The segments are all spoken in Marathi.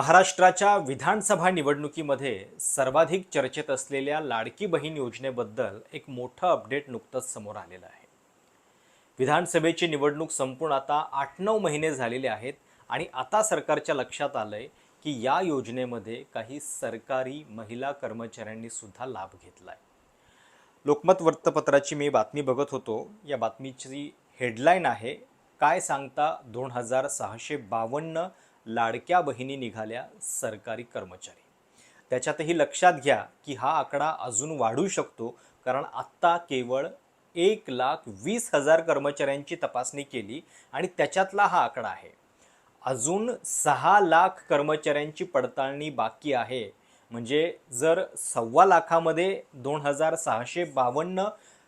महाराष्ट्राच्या विधानसभा निवडणुकीमध्ये सर्वाधिक चर्चेत असलेल्या लाडकी बहीण योजनेबद्दल एक मोठं अपडेट नुकतंच समोर आलेलं आहे. विधानसभेची निवडणूक संपूर्ण आता आठ नऊ महिने झालेले आहेत आणि आता सरकारच्या लक्षात आलंय की या योजनेमध्ये काही सरकारी महिला कर्मचाऱ्यांनी सुद्धा लाभ आहे लोकमत वृत्तपत्राची मी बातमी बघत होतो. या बातमीची हेडलाईन आहे काय सांगता दोन हजार सहाशे बावन्न लाडक्या बहिणी निघाल्या सरकारी कर्मचारी. त्याच्यातही लक्षात घ्या की हा आकडा अजून वाढू शकतो कारण आत्ता केवळ एक लाख वीस हजार कर्मचाऱ्यांची तपासणी केली आणि त्याच्यातला हा आकडा आहे. अजून सहा लाख कर्मचाऱ्यांची पडताळणी बाकी आहे. म्हणजे जर सव्वा लाखामध्ये दोन हजार सहाशे बावन्न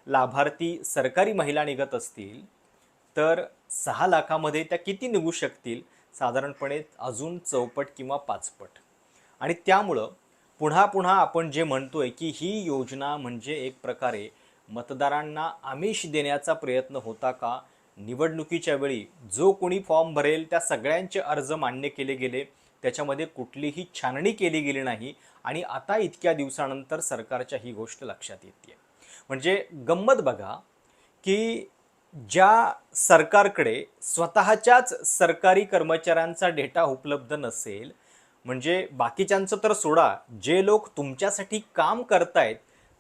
लाभार्थी सरकारी महिला निघत असतील तर सहा लाखामध्ये त्या किती निघू शकतील? साधारणपणे अजून चौपट किंवा पाचपट. आणि त्यामुळं पुन्हा पुन्हा आपण जे म्हणतोय की ही योजना म्हणजे एक प्रकारे मतदारांना आमिष देण्याचा प्रयत्न होता का? निवडणुकीच्या वेळी जो कोणी फॉर्म भरेल त्या सगळ्यांचे अर्ज मान्य केले गेले. त्याच्यामध्ये कुठलीही छाननी केली गेली नाही आणि आता इतक्या दिवसानंतर सरकारच्या ही गोष्ट लक्षात येते म्हणजे गंमत बघा की ज्या सरकारकडे स्वतःच्याच सरकारी कर्मचाऱ्यांचा डेटा उपलब्ध नसेल म्हणजे बाकीच्यांचं तर सोडा जे लोक तुमच्यासाठी काम करतायत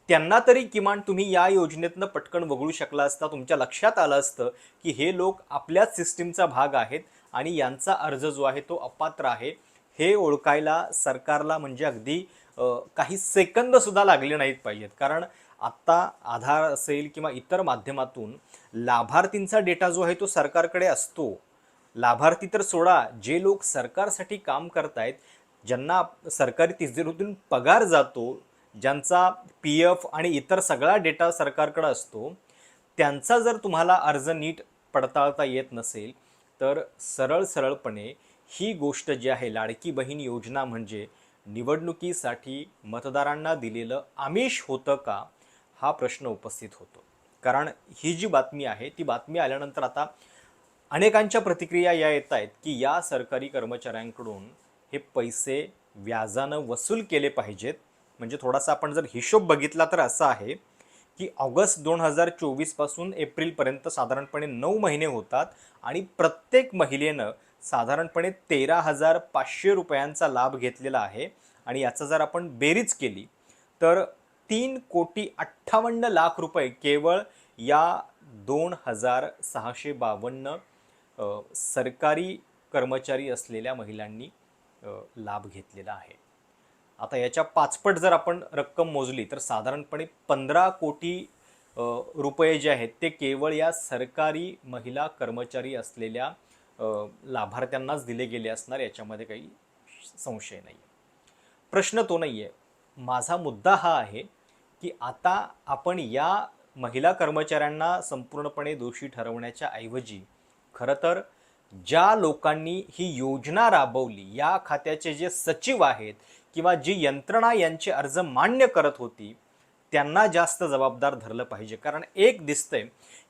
त्यांना तरी किमान तुम्ही या योजनेतनं पटकन वगळू शकला असता तुमच्या लक्षात आलं असतं की हे लोक आपल्याच सिस्टीमचा भाग आहेत आणि यांचा अर्ज जो आहे तो अपात्र आहे. हे ओळखायला सरकारला म्हणजे अगदी काही सेकंदसुद्धा लागले नाहीत पाहिजेत. कारण आत्ता आधार असेल किंवा इतर माध्यमातून लाभार्थींचा डेटा जो आहे तो सरकारकडे असतो. लाभार्थी तर सोडा जे लोक सरकारसाठी काम करतायत ज्यांना सरकारी तिजोरीतून पगार जातो ज्यांचा पी एफ आणि इतर सगळा डेटा सरकारकडे असतो त्यांचा जर तुम्हाला अर्ज नीट पडताळता येत नसेल तर सरळ सरळपणे ही गोष्ट जी आहे लाडकी बहीण योजना म्हणजे निवडणुकीसाठी मतदारांना दिलेलं आमिष होतं का हा प्रश्न उपस्थित होतो. कारण ही जी बातमी आहे ती बातमी आल्यानंतर आता अनेकांच्या प्रतिक्रिया या येत आहेत की या सरकारी कर्मचाऱ्यांकडून हे पैसे व्याजानं वसूल केले पाहिजेत. म्हणजे थोडासा आपण जर हिशोब बघितला तर असा आहे की ऑगस्ट दोन हजार चोवीसपासून एप्रिलपर्यंत साधारणपणे नऊ महिने होतात आणि प्रत्येक महिलेनं साधारणपणे तेरा हजार पाचशे रुपयांचा लाभ घेतलेला आहे. आणि याचा जर आपण बेरीज केली तर तीन कोटी अठ्ठावन्न लाख रुपये केवळ या दोन हजार सहाशे बावन्न सरकारी कर्मचारी असलेल्या महिलांनी लाभ घेतलेला आहे. आता याच्या पाचपट जर आपण रक्कम मोजली तर साधारणपणे पंधरा कोटी रुपये जे आहेत ते केवळ या सरकारी महिला कर्मचारी असलेल्या लाभार्थ्यांनाच दिले गेले असणार याच्यामध्ये काही संशय नाही प्रश्न तो नाही आहे माझा मुद्दा हा आहे की आता आपण या महिला कर्मचाऱ्यांना संपूर्णपणे दोषी ठरवण्याच्या ऐवजी खरं तर ज्या लोकांनी ही योजना राबवली या खात्याचे जे सचिव आहेत किंवा जी यंत्रणा यांचे अर्ज मान्य करत होती त्यांना जास्त जबाबदार धरलं पाहिजे. कारण एक दिसतंय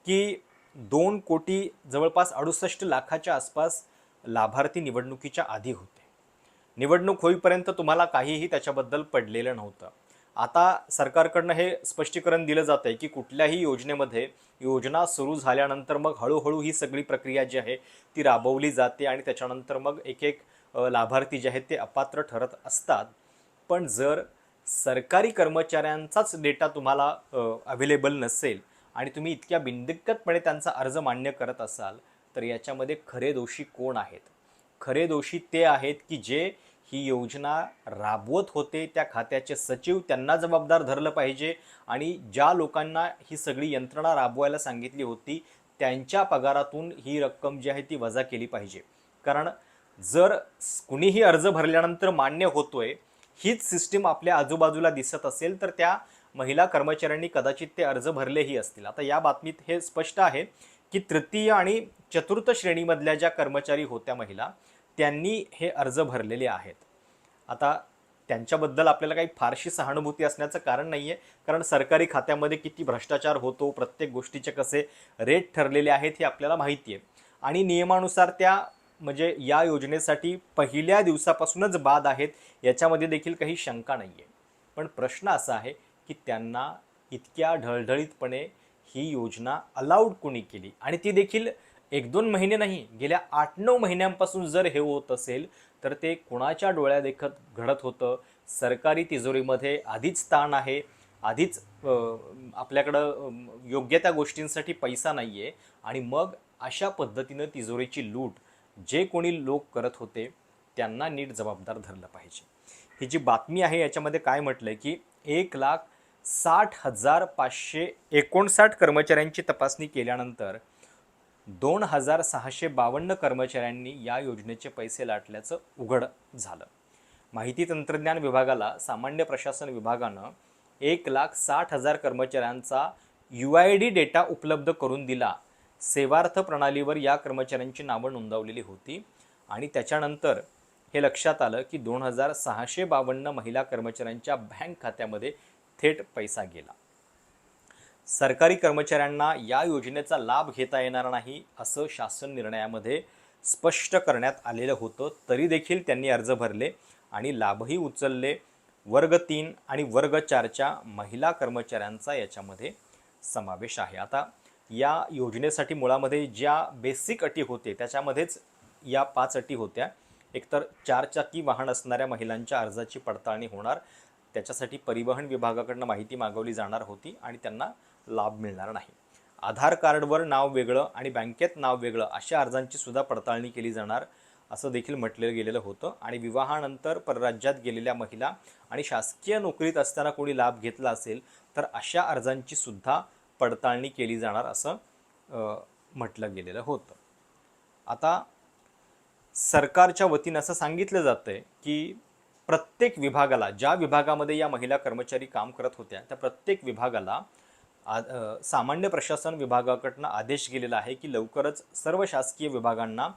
की दोन कोटी जवळपास अडुसष्ट लाखाच्या आसपास लाभार्थी निवडणुकीच्या आधी होते. निवडणूक होईपर्यंत तुम्हाला काहीही त्याच्याबद्दल पडलेलं नव्हतं. आता सरकारकडनं हे स्पष्टीकरण दिलं जातं आहे की कुठल्याही योजनेमध्ये योजना सुरू झाल्यानंतर मग हळूहळू ही सगळी प्रक्रिया जी आहे ती राबवली जाते आणि त्याच्यानंतर मग एक एक लाभार्थी जे आहेत ते अपात्र ठरत असतात. पण जर सरकारी कर्मचाऱ्यांचाच डेटा तुम्हाला अवेलेबल नसेल आणि तुम्ही इतक्या बिंदिक्कतपणे त्यांचा अर्ज मान्य करत असाल तर याच्यामध्ये खरे दोषी कोण आहेत? खरे दोषी ते आहेत की जे ही योजना राबवत होते त्या खात्याचे सचिव त्यांना जबाबदार धरलं पाहिजे आणि ज्या लोकांना ही सगळी यंत्रणा राबवायला सांगितली होती त्यांच्या पगारातून ही रक्कम जी आहे ती वजा केली पाहिजे. कारण जर कुणीही अर्ज भरल्यानंतर मान्य होतोय हीच सिस्टीम आपल्या आजूबाजूला दिसत असेल तर त्या महिला कर्मचाऱ्यांनी कदाचित ते अर्ज भरलेही असतील. आता या बातमीत हे स्पष्ट आहे की तृतीय आणि चतुर्थ श्रेणीमधल्या ज्या कर्मचारी होत्या महिला त्यांनी हे अर्ज भरलेले आहेत. आता त्यांच्याबद्दल आपल्याला काही फारशी सहानुभूती असण्याचं कारण नाही आहे कारण सरकारी खात्यामध्ये किती भ्रष्टाचार होतो प्रत्येक गोष्टीचे कसे रेट ठरलेले आहेत हे आपल्याला माहिती आहे आणि नियमानुसार त्या म्हणजे या योजनेसाठी पहिल्या दिवसापासूनच बाद आहेत याच्यामध्ये देखील काही शंका नाही आहे पण प्रश्न असा आहे की त्यांना इतक्या ढळढळीतपणे ही योजना अलाउड कोणी केली? आणि ती देखील एक दोन महिने नाही गेल्या आठ नऊ महिन्यांपासून जर हे होत असेल तर ते कुणाच्या डोळ्यादेखत घडत होतं? सरकारी तिजोरीमध्ये आधीच ताण आहे आधीच आपल्याकडं योग्य त्या गोष्टींसाठी पैसा नाही आहे आणि मग अशा पद्धतीनं तिजोरीची लूट जे कोणी लोक करत होते त्यांना नीट जबाबदार धरलं पाहिजे. ही जी बातमी आहे याच्यामध्ये काय म्हटलं आहे की एक लाख साठ हजार पाचशे एकोणसाठ कर्मचाऱ्यांची तपासणी केल्यानंतर दोन हजार सहाशे बावन्न कर्मचाऱ्यांनी या योजनेचे पैसे लाटल्याचं उघड झालं. माहिती तंत्रज्ञान विभागाला सामान्य प्रशासन विभागानं एक लाख साठ हजार कर्मचाऱ्यांचा यू आय डी डेटा उपलब्ध करून दिला. सेवार्थ प्रणालीवर या कर्मचाऱ्यांची नावं नोंदवलेली होती आणि त्याच्यानंतर हे लक्षात आलं की दोन हजार सहाशे बावन्न महिला कर्मचाऱ्यांच्या बँक खात्यामध्ये थेट पैसा गेला. सरकारी कर्मचाऱ्यांना या योजनेचा लाभ घेता येणार नाही असं शासन निर्णयामध्ये स्पष्ट करण्यात आलेलं होतं. तरी देखील त्यांनी अर्ज भरले आणि लाभही उचलले. वर्ग तीन आणि वर्ग चारच्या महिला कर्मचाऱ्यांचा याच्यामध्ये समावेश आहे. आता या योजनेसाठी मुळामध्ये ज्या बेसिक अटी होते त्याच्यामध्येच या पाच अटी होत्या. एकतर चारचाकी वाहन असणाऱ्या महिलांच्या अर्जाची पडताळणी होणार. त्याच्यासाठी परिवहन विभागाकडनं माहिती मागवली जाणार होती आणि त्यांना लाभ मिळणार नाही. आधार कार्डवर नाव वेगळं आणि बँकेत नाव वेगळं अशा अर्जांची सुद्धा पडताळणी केली जाणार असं देखील म्हटलं गेलेलं होतं. आणि विवाहानंतर परराज्यात गेलेल्या महिला आणि शासकीय नोकरीत असताना कोणी लाभ घेतला असेल तर अशा अर्जांची सुद्धा पडताळणी केली जाणार असं म्हटलं गेलेलं होतं. आता सरकारच्या वतीनं असं सांगितलं जातं आहे की प्रत्येक विभागाला ज्या विभागामध्ये या महिला कर्मचारी काम करत होत्या त्या प्रत्येक विभागाला आ- सामान्य प्रशासन विभागाकडनं आदेश गेलेला आहे की लवकरच सर्व शासकीय विभागांना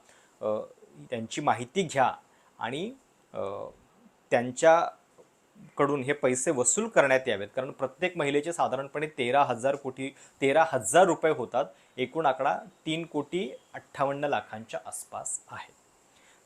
त्यांची माहिती घ्या आणि त्यांच्याकडून हे पैसे वसूल करण्यात यावेत. कारण प्रत्येक महिलेचे साधारणपणे तेरा हजार कोटी तेरा हजार रुपये होतात. एकूण आकडा तीन कोटी अठ्ठावन्न लाखांच्या आसपास आहे.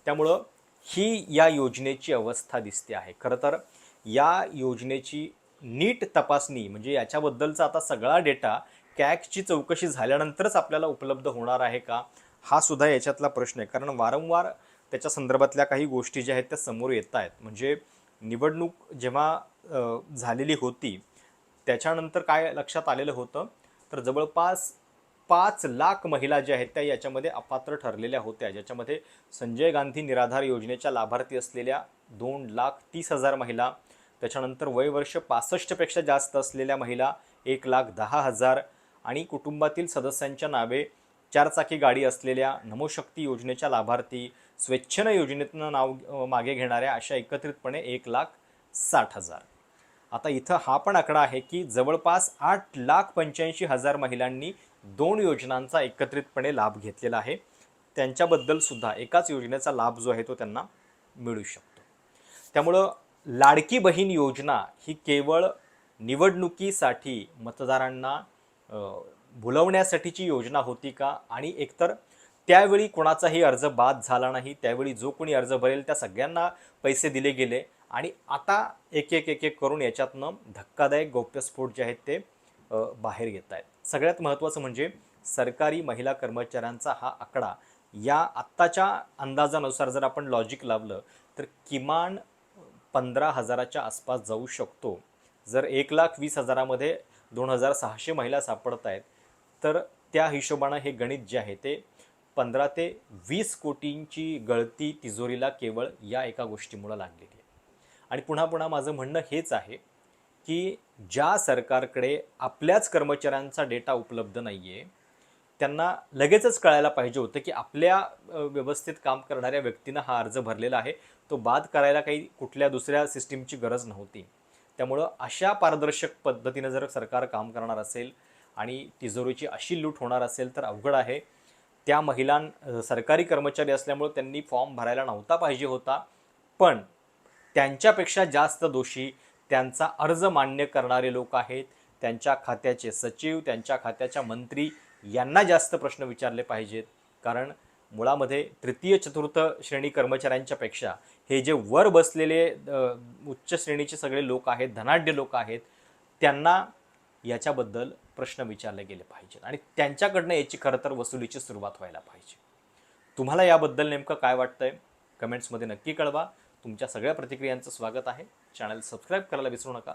त्यामुळं ही या योजनेची अवस्था दिसते आहे. खरं तर या योजनेची नीट तपासणी म्हणजे याच्याबद्दलचा आता सगळा डेटा कॅगची चौकशी झाल्यानंतरच आपल्याला उपलब्ध होणार आहे का? हा सुद्धा याच्यातला प्रश्न आहे. कारण वारंवार त्याच्या संदर्भातल्या काही गोष्टी ज्या आहेत त्या समोर येत आहेत. म्हणजे निवडणूक जेव्हा झालेली होती त्याच्यानंतर काय लक्षात आलेलं होतं? तर जवळपास पाच लाख महिला ज्या आहेत त्या याच्यामध्ये अपात्र ठरलेल्या होत्या. ज्याच्यामध्ये संजय गांधी निराधार योजनेच्या लाभार्थी असलेल्या दोन लाख तीस हजार महिला त्याच्यानंतर वयवर्ष पासष्टपेक्षा जास्त असलेल्या महिला एक लाख दहा हजार आणि कुटुंबातील सदस्यांच्या नावे चारचाकी गाडी असलेल्या नमोशक्ती योजनेच्या लाभार्थी स्वेच्छेनं योजनेतनं नाव मागे घेणाऱ्या अशा एकत्रितपणे एक लाख साठ हजार. आता इथं हा पण आकडा आहे की जवळपास आठ लाख पंच्याऐंशी हजार महिलांनी दोन योजनांचा एकत्रितपणे लाभ घेतलेला आहे. त्यांच्याबद्दल सुद्धा एकाच योजनेचा लाभ जो आहे तो त्यांना मिळू शकतो. त्यामुळं लाडकी बहीण योजना ही केवळ निवडणुकीसाठी मतदारांना भुलवण्यासाठीची योजना होती का? आणि एकतर त्यावेळी कोणाचाही अर्ज बाद झाला नाही त्यावेळी जो कोणी अर्ज भरेल त्या सगळ्यांना पैसे दिले गेले. आणि आता एक एक एक एक करून याच्यातनं धक्कादायक गौप्यस्फोट जे आहेत ते बाहेर येत आहेत. सगळ्यात महत्त्वाचं म्हणजे सरकारी महिला कर्मचाऱ्यांचा हा आकडा. या आत्ताच्या अंदाजानुसार जर आपण लॉजिक लावलं तर किमान पंधरा हजाराच्या आसपास जाऊ शकतो. जर एक लाख वीस हजारामध्ये दोन हजार सहाशे महिला सापडत आहेत तर त्या हिशोबानं हे गणित जे आहे ते पंधरा ते वीस कोटींची गळती तिजोरीला केवळ या एका गोष्टीमुळं लागलेली आहे. आणि पुन्हा पुन्हा माझं म्हणणं हेच आहे की ज्या सरकारकडे आपल्याच कर्मचाऱ्यांचा डेटा उपलब्ध नाही आहे त्यांना लगेचच कळायला पाहिजे होतं की आपल्या व्यवस्थित काम करणाऱ्या व्यक्तीनं हा अर्ज भरलेला आहे. तो बाद करायला काही कुठल्या दुसऱ्या सिस्टीमची गरज नव्हती. त्यामुळं अशा पारदर्शक पद्धतीनं जर सरकार काम करणार असेल आणि तिजोरीची अशी लूट होणार असेल तर अवघड आहे. त्या महिलां सरकारी कर्मचारी असल्यामुळे त्यांनी फॉर्म भरायला नव्हता पाहिजे होता. पण त्यांच्यापेक्षा जास्त दोषी त्यांचा अर्ज मान्य करणारे लोक आहेत. त्यांच्या खात्याचे सचिव त्यांच्या खात्याच्या मंत्री यांना जास्त प्रश्न विचारले पाहिजेत. कारण मुळामध्ये तृतीय चतुर्थ श्रेणी कर्मचाऱ्यांच्यापेक्षा हे जे वर बसलेले उच्च श्रेणीचे सगळे लोक आहेत धनाढ्य लोक आहेत त्यांना याच्याबद्दल प्रश्न विचारले गेले पाहिजेत. आणि त्यांच्याकडनं याची खरं तर वसुलीची सुरुवात व्हायला पाहिजे. तुम्हाला याबद्दल नेमकं काय वाटतंय? कमेंट्समध्ये नक्की कळवा. तुमच्या सगळ्या प्रतिक्रियांचं स्वागत आहे. चॅनल सबस्क्राईब करायला विसरू नका.